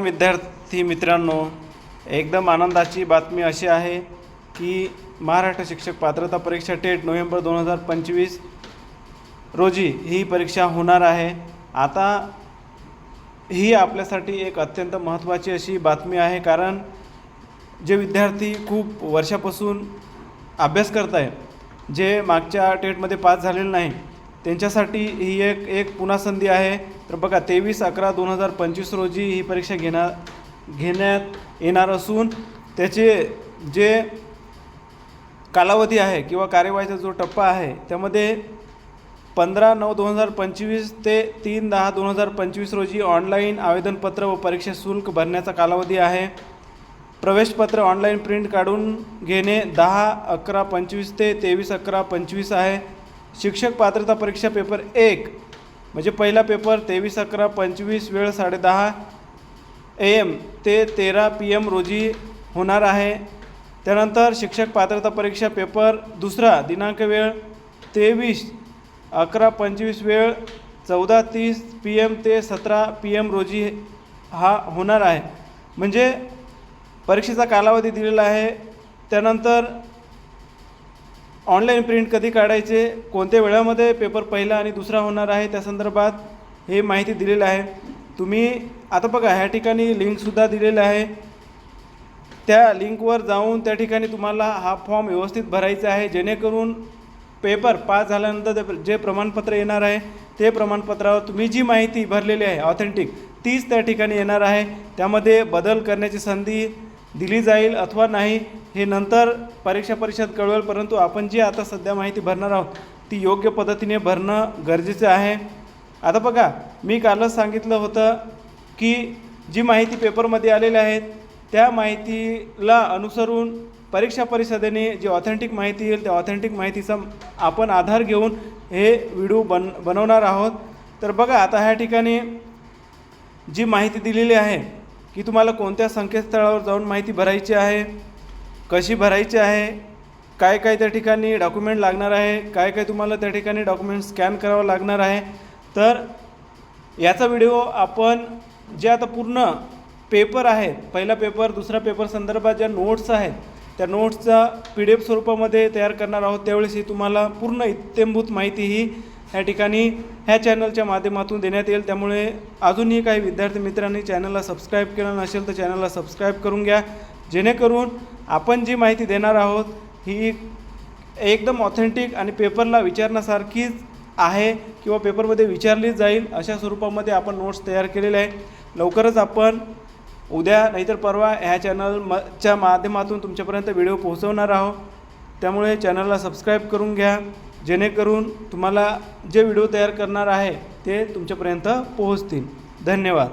विद्यार्थी मित्रांनो एकदम आनंदाची बातमी अशी आहे की महाराष्ट्र शिक्षक पात्रता परीक्षा टेट नोव्हेंबर दोन हजार पंचवीस रोजी ही परीक्षा होणार आहे. आता ही आपल्यासाठी एक अत्यंत महत्त्वाची अशी बातमी आहे कारण जे विद्यार्थी खूप वर्षापासून अभ्यास करत आहे जे मागच्या टेटमध्ये पास झालेले नाही त्यांच्यासाठी ही एक एक पुन्हा संधी आहे. तर बघा तेवीस अकरा दोन हजार पंचवीस रोजी ही परीक्षा घेणार घेण्यात येणार असून त्याचे जे कालावधी आहे किंवा कार्यवाहीचा जो टप्पा आहे त्यामध्ये पंधरा नऊ दोन हजार पंचवीस ते तीन दहा दोन हजार पंचवीस रोजी ऑनलाईन आवेदनपत्र व परीक्षा शुल्क भरण्याचा कालावधी आहे. प्रवेशपत्र ऑनलाईन प्रिंट काढून घेणे दहा अकरा पंचवीस ते तेवीस अकरा पंचवीस आहे. शिक्षक पात्रता परीक्षा पेपर एक म्हणजे पहिला पेपर तेवीस अकरा पंचवीस वेळ साडेदहा ए एम ते तेरा पी एम रोजी होणार आहे. त्यानंतर शिक्षक पात्रता परीक्षा पेपर दुसरा दिनांक वेळ तेवीस अकरा पंचवीस वेळ चौदा तीस पी एम ते सतरा पी एम रोजी हा होणार आहे. म्हणजे परीक्षेचा कालावधी दिलेला आहे. त्यानंतर ऑनलाईन प्रिंट कधी काढायचे कोणत्या वेळामध्ये पेपर पहिला आणि दुसरा होणार आहे त्या संदर्भात हे माहिती दिलेलं आहे. तुम्ही आता बघा ह्या ठिकाणी लिंकसुद्धा दिलेलं आहे. त्या लिंकवर जाऊन त्या ठिकाणी तुम्हाला हा फॉर्म व्यवस्थित भरायचा आहे. जेणेकरून पेपर पास झाल्यानंतर जे प्रमाणपत्र येणार आहे ते प्रमाणपत्रावर तुम्ही जी माहिती भरलेली आहे ऑथेंटिक तीच त्या ठिकाणी येणार आहे. त्यामध्ये बदल करण्याची संधी दिली जाईल अथवा नाही. हे नंतर परीक्षा परिषद कळवेल परंतु आपण जी आता सध्या माहिती भरणार आहोत ती योग्य पद्धतीने भरणं गरजेचं आहे. आता बघा मी कालच सांगितलं होतं की जी माहिती पेपरमध्ये आलेल्या आहेत त्या माहितीला अनुसरून परीक्षा परिषदेने जी ऑथेंटिक माहिती येईल त्या ऑथेंटिक माहितीचा आपण आधार घेऊन हे व्हिडिओ बन बनवणार आहोत. तर बघा आता ह्या ठिकाणी जी माहिती दिलेली आहे की तुम्हाला कोणत्या संकेतस्थळावर जाऊन माहिती भरायची आहे कशी भरायची आहे? काय काय त्या ठिकाणी डॉक्युमेंट लागणार आहे? काय काय तुम्हाला त्या ठिकाणी डॉक्युमेंट स्कॅन करावं लागणार आहे? तर याचा व्हिडिओ आपण जे आता पूर्ण पेपर आहेत पहिला पेपर दुसरा पेपर संदर्भात ज्या नोट्स आहेत त्या नोट्सचा पी डी एफ स्वरूपामध्ये तयार करणार आहोत. त्यावेळेस ही तुम्हाला पूर्ण इत्यंभूत माहिती ही ह्या ठिकाणी ह्या चॅनलच्या माध्यमातून देण्यात येईल. त्यामुळे अजूनही काही विद्यार्थी मित्रांनी चॅनलला सबस्क्राईब केलं नसेल तर चॅनलला सबस्क्राईब करून घ्या. जेणेकरून आपण जी माहिती देणार आहोत ही एकदम ऑथेंटिक आणि पेपरला विचारण्यासारखीच आहे किंवा पेपरमध्ये विचारली जाईल अशा स्वरूपामध्ये आपण नोट्स तयार केलेले आहे लवकरच आपण उद्या नाहीतर परवा ह्या चॅनल म च्या माध्यमातून तुमच्यापर्यंत व्हिडिओ पोहोचवणार आहोत. त्यामुळे चॅनलला सबस्क्राईब करून घ्या. जेणेकरून तुम्हाला जे व्हिडिओ तयार करणार आहे ते तुमच्यापर्यंत पोहोचतील. धन्यवाद.